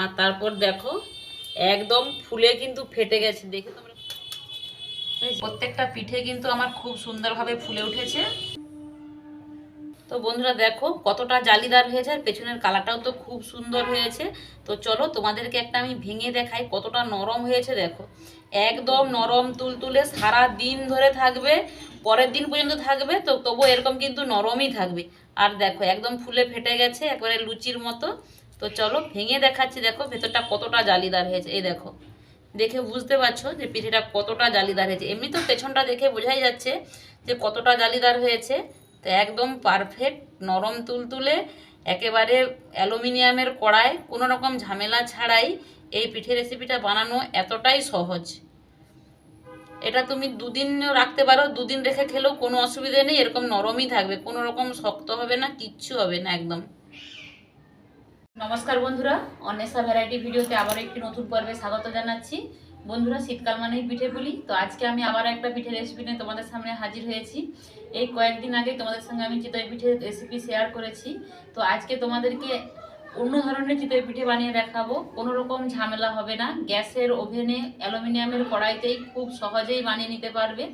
আর তারপর দেখো, একদম ফুলে কিন্তু ফেটে গেছে, দেখে তোমরা। প্রত্যেকটা পিঠে কিন্তু আমার খুব সুন্দরভাবে ফুলে উঠেছে। তো বন্ধুরা দেখো, কতটা জালিদার হয়েছে, আর পেছনের কালারটাও তো খুব সুন্দর হয়েছে। তো চলো তোমাদেরকে একটা আমি ভেঙে দেখাই, কতটা নরম হয়েছে, দেখো। একদম নরম তুলতুলে সারা দিন ধরে থাকবে, পরের দিন পর্যন্ত থাকবে, তো তবু এরকম কিন্তু নরমই থাকবে। আর দেখো, একদম ফুলে ফেটে গেছে, একবারে লুচির মতো। তো চলো ভেঙে দেখাচ্ছি, দেখো ভেতরটা কতটা জালিদার হয়েছে, এই দেখো। দেখে বুঝতে পারছ যে পিঠেটা কতটা জালিদার হয়েছে। এমনি তো পেছনটা দেখে বোঝাই যাচ্ছে যে কতটা জালিদার হয়েছে। তো একদম পারফেক্ট নরম তুলতুলে, একেবারে অ্যালুমিনিয়ামের কড়াই, কোনো রকম ঝামেলা ছাড়াই এই পিঠে রেসিপিটা বানানো এতটাই সহজ। এটা তুমি দুদিন রাখতে পারো, দুদিন রেখে খেলেও কোনো অসুবিধা নেই, এরকম নরমই থাকবে, কোনো রকম শক্ত হবে না, কিচ্ছু হবে না, একদম। নমস্কার বন্ধুরা, অন্বেষা ভ্যারাইটি ভিডিওতে আবার একটি নতুন পর্বে স্বাগত জানাচ্ছি। বন্ধুরা, শীতকাল মানেই পিঠে বলি তো আজকে আমি আবার একটা পিঠে রেসিপি নিয়ে তোমাদের সামনে হাজির হয়েছি। এই কয়েকদিন আগে তোমাদের সঙ্গে আমি চিতই পিঠে রেসিপি শেয়ার করেছি। তো আজকে তোমাদেরকে অন্য ধরনের চিতই পিঠে বানিয়ে দেখাবো। কোনো রকম ঝামেলা হবে না। গ্যাসের ওভেনে অ্যালুমিনিয়ামের কড়াইতেই খুব সহজেই বানিয়ে নিতে পারবে।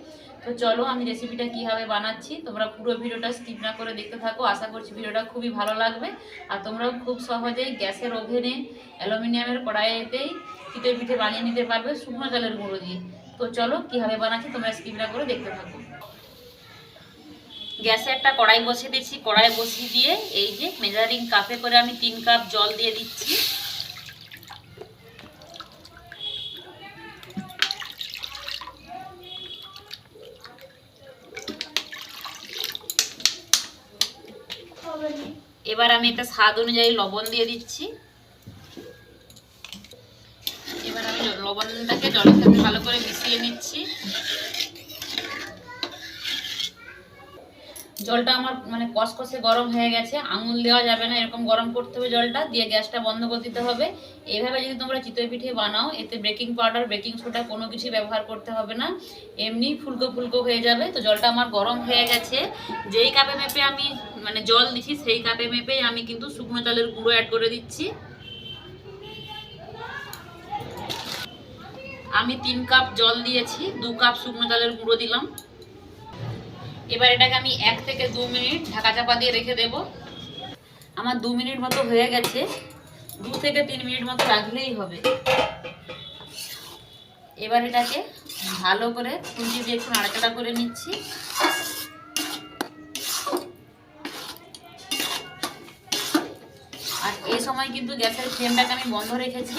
তো চলো আমি রেসিপিটা কীভাবে বানাচ্ছি, তোমরা পুরো ভিডিওটা স্কিপ না করে দেখতে থাকো। আশা করছি ভিডিওটা খুবই ভালো লাগবে। আর তোমরাও খুব সহজেই গ্যাসের ওভেনে অ্যালুমিনিয়ামের কড়াইতেই চিতই পিঠে বানিয়ে নিতে পারবে শুকনো জলের গুঁড়ো দিয়ে। তো চলো কীভাবে বানাচ্ছি তোমরা স্কিপ না করে দেখতে থাকো। গ্যাসে একটা কড়াই বসিয়ে দিচ্ছি। কড়াই বসিয়ে দিয়ে এই যে মেজারিং কাপে করে আমি তিন কাপ জল দিয়ে দিচ্ছি। এবার আমি এটা স্বাদ অনুযায়ী লবণ দিয়ে দিচ্ছি। এবার আমি লবণটাকে জলের সাথে ভালো করে মিশিয়ে নিচ্ছি। জলটা আমার মানে কষকষে গরম হয়ে গেছে, আঙুল দেওয়া যাবে না, এরকম গরম করতে হবে জলটা, দিয়ে গ্যাসটা বন্ধ করে দিতে হবে। এইভাবে যদি তোমরা চিতই পিঠে বানাও, এতে বেকিং পাউডার বেকিং সোডা কোনো কিছু ব্যবহার করতে হবে না। এমনি ফুলকো ফুলকো হয়ে যাবে। তো জলটা আমার গরম হয়ে গেছে। যেই কাপে মেপে আমি মানে জল দিচ্ছি সেই কাপে মেপেই আমি কিন্তু শুকনো চালের গুঁড়ো অ্যাড করে দিচ্ছি। আমি তিন কাপ জল দিয়েছি, দু কাপ শুকনো চালের গুঁড়ো দিলাম। এবার এটাকে আমি এক থেকে দু মিনিট ঢাকা চাপা দিয়ে রেখে দেব। আমার দু মিনিট মতো হয়ে গেছে। দু থেকে তিন মিনিট মতো রাখলেই হবে। এবার এটাকে ভালো করে খুঁজি দিয়ে একটু নাড়াচাড়া করে নিচ্ছি। আর এই সময় কিন্তু গ্যাসের ফ্লেমটাকে আমি বন্ধ রেখেছি।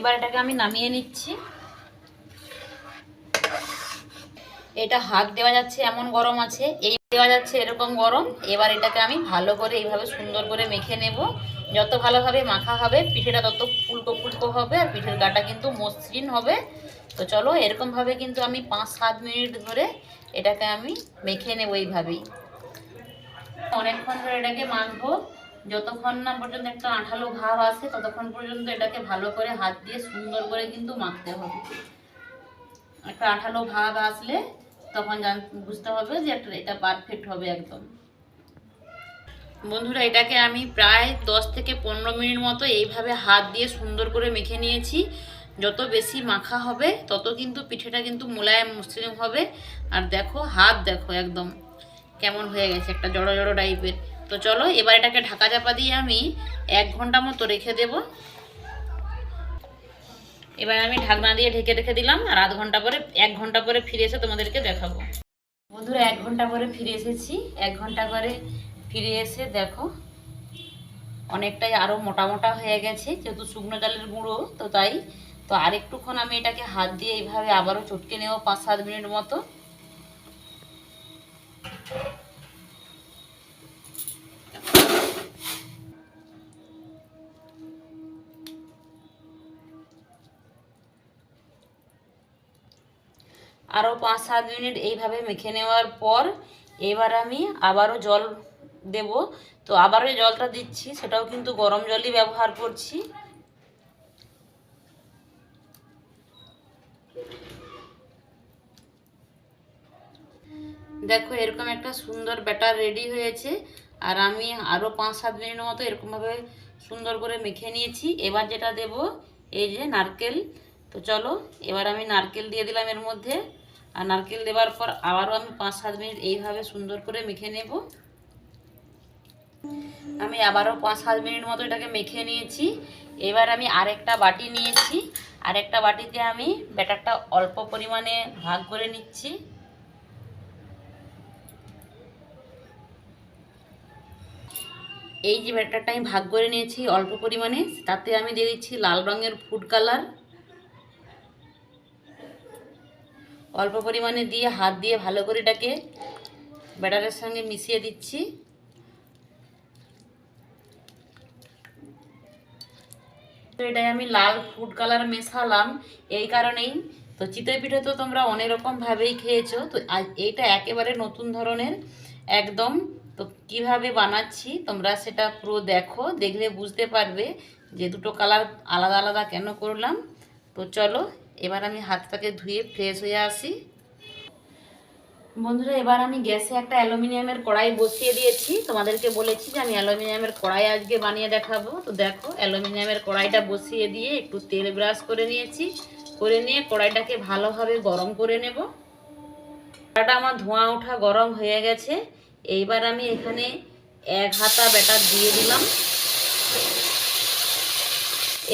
এবার এটাকে আমি নামিয়ে নিচ্ছি। এটা হাত দেওয়া যাচ্ছে, এমন গরম আছে। এই দেওয়া যাচ্ছে এরকম গরম। এবার এটাকে আমি ভালো করে এইভাবে সুন্দর করে মেখে নেব। যত ভালোভাবে মাখা হবে, পিঠেটা তত ফুলকো ফুলকো হবে আর পিঠের গাটা কিন্তু মসৃণ হবে। তো চলো, এরকমভাবে কিন্তু আমি পাঁচ সাত মিনিট ধরে এটাকে আমি মেখে নেব এইভাবেই। অনেকক্ষণ ধরে এটাকে মাখবো। যতক্ষণ না পর্যন্ত একটা আঠালো ভাব আসে, ততক্ষণ পর্যন্ত এটাকে ভালো করে হাত দিয়ে সুন্দর করে কিন্তু মাখতে হবে। একটা আঠালো ভাব আসলে তখন বুঝতে হবে যে এটা পারফেক্ট হবে একদম। বন্ধুরা, এটাকে আমি প্রায় দশ থেকে পনেরো মিনিট মতো এইভাবে হাত দিয়ে সুন্দর করে মেখে নিয়েছি। যত বেশি মাখা হবে, তত কিন্তু পিঠেটা কিন্তু মোলায়েম মসৃণ হবে। আর দেখো, হাত দেখো একদম কেমন হয়ে গেছে, একটা জড়ো জড়ো টাইপের তো চলো, এবার এটাকে ঢাকা চাপা দিয়ে আমি এক ঘণ্টা মতো রেখে দেব। এবার আমি ঢাকনা দিয়ে ঢেকে রেখে দিলাম, আর আধ ঘণ্টা পরে, এক ঘণ্টা পরে ফিরে এসে তোমাদেরকে দেখাবো। বন্ধুরা, এক ঘণ্টা পরে ফিরে এসেছি। এক ঘণ্টা পরে ফিরে এসে দেখো, অনেকটাই আরও মোটা মোটা হয়ে গেছে, যেহেতু শুকনো চালের গুঁড়ো, তো তাই, তো আরেকটুক্ষণ আমি এটাকে হাত দিয়ে এইভাবে আবারও চটকে নেব পাঁচ সাত মিনিট মতো। আরও পাঁচ সাত মিনিট এইভাবে মেখে নেওয়ার পর এবার আমি আবারও জল দেব। তো আবারও জলটা দিচ্ছি, সেটাও কিন্তু গরম জলই ব্যবহার করছি। দেখো, এরকম একটা সুন্দর ব্যাটার রেডি হয়েছে, আর আমি আরও পাঁচ সাত মিনিট মতো এরকমভাবে সুন্দর করে মেখে নিয়েছি। এবার যেটা দেব, এই যে নারকেল। তো চলো, এবার আমি নারকেল দিয়ে দিলাম এর মধ্যে। আর নারকেল দেওয়ার পর আবারও আমি পাঁচ সাত মিনিট এইভাবে সুন্দর করে মেখে নেব। আমি আবারও পাঁচ সাত মিনিট মতো এটাকে মেখে নিয়েছি। এবার আমি আরেকটা বাটি নিয়েছি। আরেকটা বাটিতে আমি ব্যাটারটা অল্প পরিমাণে ভাগ করে নিচ্ছি। এই যে ব্যাটারটা আমি ভাগ করে নিয়েছি অল্প পরিমাণে, তাতে আমি দিয়ে দিচ্ছি লাল রঙের ফুড কালার। অল্প পরিমাণে দিয়ে হাত দিয়ে ভালো করে এটাকে ব্যাটারের সঙ্গে মিশিয়ে দিচ্ছি। তো এটাই আমি লাল ফুড কালার মেশালাম, এই কারণেই। তো চিতই পিঠে তো তোমরা অনেক রকমভাবেই খেয়েছো, তো এইটা একেবারে নতুন ধরনের একদম। তো কীভাবে বানাচ্ছি তোমরা সেটা পুরো দেখো, দেখলে বুঝতে পারবে যে দুটো কালার আলাদা আলাদা কেন করলাম। তো চলো এবার আমি হাত হাতটাকে ধুয়ে ফ্রেশ হয়ে আসি। বন্ধুরা, এবার আমি গ্যাসে একটা অ্যালুমিনিয়ামের কড়াই বসিয়ে দিয়েছি। তোমাদেরকে বলেছি যে আমি অ্যালুমিনিয়ামের কড়াই আজকে বানিয়ে দেখাবো। তো দেখো, অ্যালুমিনিয়ামের কড়াইটা বসিয়ে দিয়ে একটু তেল ব্রাশ করে নিয়েছি। করে নিয়ে কড়াইটাকে ভালোভাবে গরম করে নেব। কড়াইটা আমার ধোঁয়া ওঠা গরম হয়ে গেছে। এইবার আমি এখানে এক হাতা ব্যাটার দিয়ে দিলাম।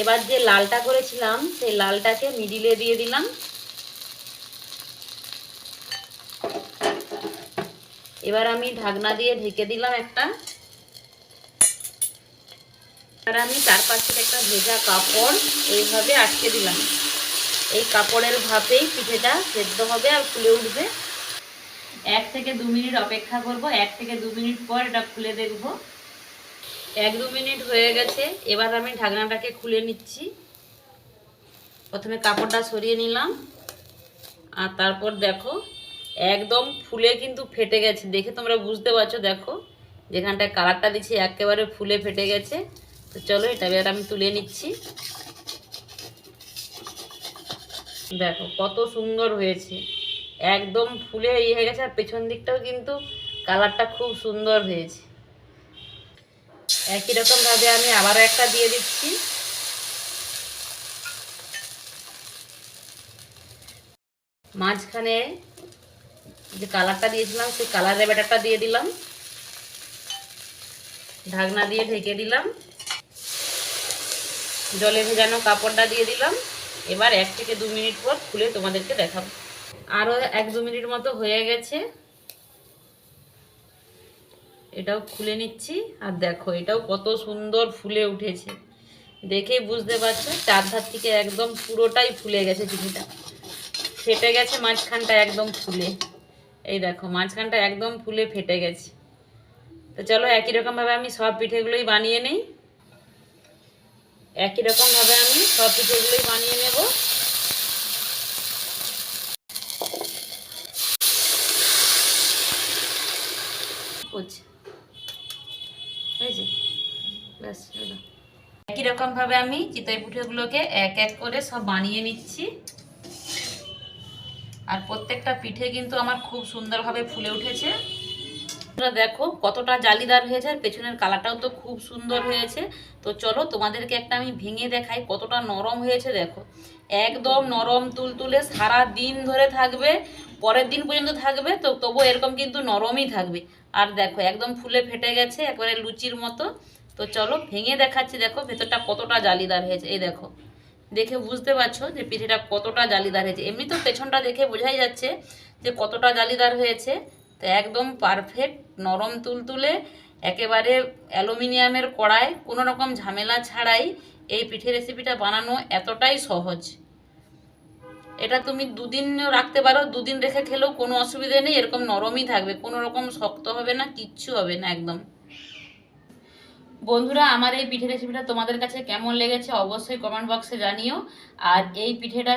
এবার যে লালটা করেছিলাম, সেই লালটাকে মিডিলে দিয়ে দিলাম। এবার আমি ঢাকনা দিয়ে ঢেকে দিলাম একটা। এবার আমি চারপাশে একটা ভেজা কাপড় এইভাবে আটকে দিলাম। এই কাপড়ের ভাপেই পিঠেটা সেদ্ধ হবে আর ফুলে উঠবে। এক থেকে দু মিনিট অপেক্ষা করব, এক থেকে দু মিনিট পর এটা খুলে দেখব। এক দু মিনিট হয়ে গেছে, এবার আমি ঢাকনাটাকে খুলে নিচ্ছি। প্রথমে কাপড়টা সরিয়ে নিলাম, আর তারপর দেখো, একদম ফুলে কিন্তু ফেটে গেছে। দেখে তোমরা বুঝতে পারছ, দেখো, যেখানটায় কালারটা দিচ্ছি একেবারে ফুলে ফেটে গেছে। তো চলো, এটা এবার আমি তুলে নিচ্ছি। দেখো, কত সুন্দর হয়েছে। একদম ফুলে ইয়ে হয়ে গেছে, আর পেছন দিকটাও কিন্তু কালারটা খুব সুন্দর হয়েছে। একই রকমভাবে আমি আবারও একটা দিয়ে দিচ্ছি। মাঝখানে যে কালারটা দিয়েছিলাম, সেই কালারের ব্যাটারটা দিয়ে দিলাম। ঢাকনা দিয়ে ঢেকে দিলাম। জলে ভেজানো কাপড়টা দিয়ে দিলাম। এবার এক থেকে দু মিনিট পর খুলে তোমাদেরকে দেখাবো। আরও এক দু মিনিট মতো হয়ে গেছে। এটাও খুলে নিচ্ছি। আর দেখো, এটাও কত সুন্দর ফুলে উঠেছে। দেখেই বুঝতে পারছ, চারধার থেকে একদম পুরোটাই ফুলে গেছে পিঠেটা ফেটে গেছে মাঝখানটা একদম ফুলে। এই দেখো, মাঝখানটা একদম ফুলে ফেটে গেছে। তো চলো, একই রকমভাবে আমি সব পিঠেগুলোই বানিয়ে নিই। একই রকমভাবে আমি সব পিঠেগুলোই বানিয়ে নেব। করছে। রকমভাবে আমি চিতই পিঠেগুলোকে এক এক করে সব বানিয়ে নিচ্ছি। আর প্রত্যেকটা পিঠে কিন্তু আমার খুব সুন্দরভাবে ফুলে উঠেছে। তোমরা দেখো কতটা জালিদার হয়েছে, আর পেছনের কালারটাও তো খুব সুন্দর হয়েছে। তো চলো তোমাদেরকে একটা আমি ভেঙে দেখাই কতটা নরম হয়েছে, দেখো। একদম নরম তুলতুলে সারা দিন ধরে থাকবে, পরের দিন পর্যন্ত থাকবে, তো তবু এরকম কিন্তু নরমই থাকবে। আর দেখো একদম ফুলে ফেটে গেছে, একবারে লুচির মতো। তো চলো ভেঙে দেখাচ্ছি, দেখো ভেতরটা কতটা জালিদার হয়েছে, এই দেখো। দেখে বুঝতে পারছ যে পিঠেটা কতটা জালিদার হয়েছে। এমনি তো পেছনটা দেখে বোঝাই যাচ্ছে যে কতটা জালিদার হয়েছে। তো একদম পারফেক্ট নরম তুলতুলে, একেবারে অ্যালুমিনিয়ামের কড়াই, কোনো রকম ঝামেলা ছাড়াই এই পিঠে রেসিপিটা বানানো এতটাই সহজ। এটা তুমি দুদিন রাখতে পারো, দুদিন রেখে খেলেও কোনো অসুবিধা নেই, এরকম নরমই থাকবে, কোনো রকম শক্ত হবে না, কিচ্ছু হবে না, একদম। বন্ধুরা, আমার এই পিঠে রেসিপিটা তোমাদের কাছে কেমন লেগেছে অবশ্যই কমেন্ট বক্সে জানিও। আর এই পিঠেটা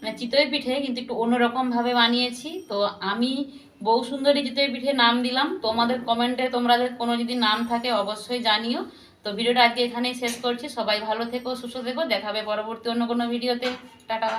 মানে চিতই পিঠে, কিন্তু একটু অন্যরকমভাবে বানিয়েছি। তো আমি বউ সুন্দরী চিতই পিঠে নাম দিলাম। তোমাদের কমেন্টে তোমাদের কোনো যদি নাম থাকে অবশ্যই জানিও। তো ভিডিওটা আজকে এখানেই শেষ করছি। সবাই ভালো থেকো, সুস্থ থেকো। দেখাবে পরবর্তী অন্য কোনো ভিডিওতে। টাটা।